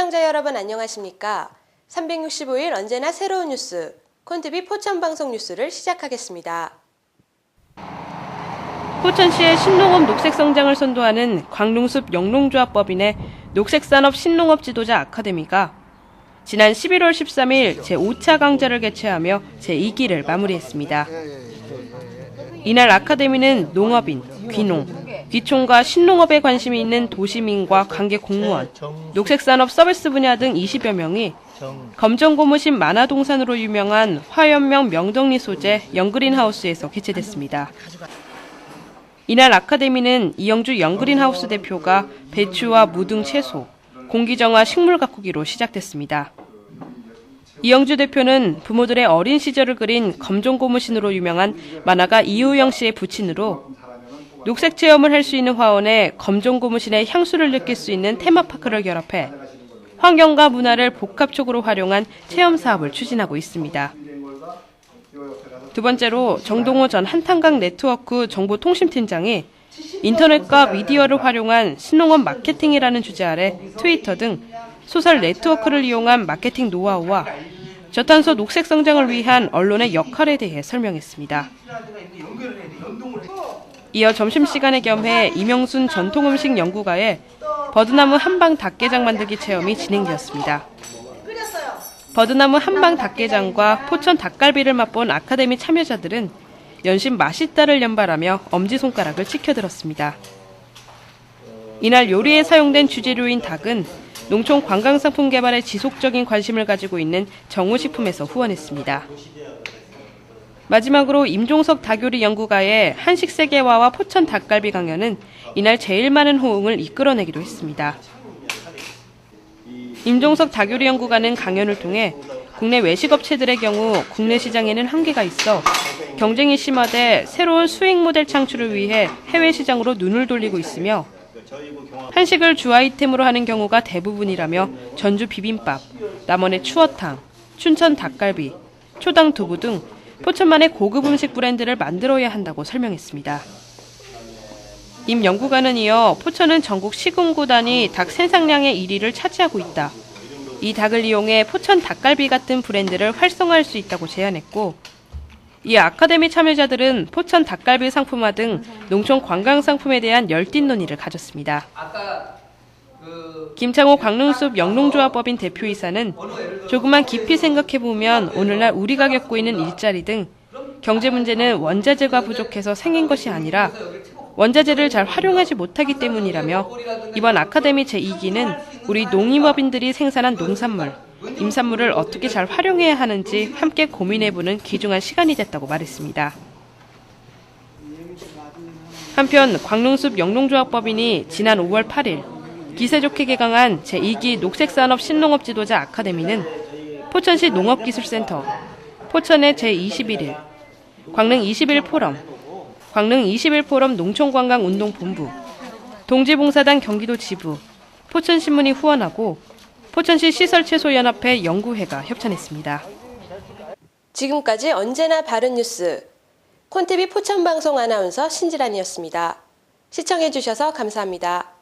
시청자 여러분 안녕하십니까? 365일 언제나 새로운 뉴스, 콘TV 포천 방송 뉴스를 시작하겠습니다. 포천시의 신농업 녹색 성장을 선도하는 광릉숲 영농조합법인의 녹색산업 신농업 지도자 아카데미가 지난 11월 13일 제5차 강좌를 개최하며 제2기를 마무리했습니다. 이날 아카데미는 농업인, 귀농, 귀촌과 신농업에 관심이 있는 도시민과 관계 공무원, 녹색산업 서비스 분야 등 20여 명이 검정고무신 만화동산으로 유명한 화연명 명덕리 소재 영그린하우스에서 개최됐습니다. 이날 아카데미는 이영주 영그린하우스 대표가 배추와 무등 채소, 공기정화 식물 가꾸기로 시작됐습니다. 이영주 대표는 부모들의 어린 시절을 그린 검정고무신으로 유명한 만화가 이우영 씨의 부친으로 녹색 체험을 할 수 있는 화원에 검정 고무신의 향수를 느낄 수 있는 테마파크를 결합해 환경과 문화를 복합적으로 활용한 체험 사업을 추진하고 있습니다. 두 번째로 정동호 전 한탄강 네트워크 정보통신팀장이 인터넷과 미디어를 활용한 신농업 마케팅이라는 주제 아래 트위터 등 소셜 네트워크를 이용한 마케팅 노하우와 저탄소 녹색 성장을 위한 언론의 역할에 대해 설명했습니다. 이어 점심시간에 겸해 이명순 전통음식 연구가의 버드나무 한방 닭게장 만들기 체험이 진행되었습니다. 버드나무 한방 닭게장과 포천 닭갈비를 맛본 아카데미 참여자들은 연신 맛있다를 연발하며 엄지손가락을 치켜들었습니다. 이날 요리에 사용된 주재료인 닭은 농촌 관광상품 개발에 지속적인 관심을 가지고 있는 정우식품에서 후원했습니다. 마지막으로 임종석 닭요리 연구가의 한식 세계화와 포천 닭갈비 강연은 이날 제일 많은 호응을 이끌어내기도 했습니다. 임종석 닭요리 연구가는 강연을 통해 국내 외식업체들의 경우 국내 시장에는 한계가 있어 경쟁이 심화돼 새로운 수익 모델 창출을 위해 해외 시장으로 눈을 돌리고 있으며 한식을 주 아이템으로 하는 경우가 대부분이라며 전주 비빔밥, 남원의 추어탕, 춘천 닭갈비, 초당 두부 등 포천만의 고급 음식 브랜드를 만들어야 한다고 설명했습니다. 임 연구관은 이어 포천은 전국 시군구 단위 닭 생산량의 1위를 차지하고 있다. 이 닭을 이용해 포천 닭갈비 같은 브랜드를 활성화할 수 있다고 제안했고, 이 아카데미 참여자들은 포천 닭갈비 상품화 등 농촌 관광 상품에 대한 열띤 논의를 가졌습니다. 김창호 광릉숲 영농조합법인 대표이사는 조금만 깊이 생각해보면 오늘날 우리가 겪고 있는 일자리 등 경제 문제는 원자재가 부족해서 생긴 것이 아니라 원자재를 잘 활용하지 못하기 때문이라며 이번 아카데미 제2기는 우리 농림업인들이 생산한 농산물, 임산물을 어떻게 잘 활용해야 하는지 함께 고민해보는 귀중한 시간이 됐다고 말했습니다. 한편 광릉숲 영농조합법인이 지난 5월 8일 기세 좋게 개강한 제2기 녹색산업 신농업 지도자 아카데미는 포천시 농업기술센터, 포천의 제21일, 광릉 21 포럼, 광릉 21 포럼 농촌관광운동본부, 동지봉사단 경기도 지부, 포천신문이 후원하고 포천시 시설채소연합회 연구회가 협찬했습니다. 지금까지 언제나 바른 뉴스 콘티비 포천방송 아나운서 신지란이었습니다. 시청해주셔서 감사합니다.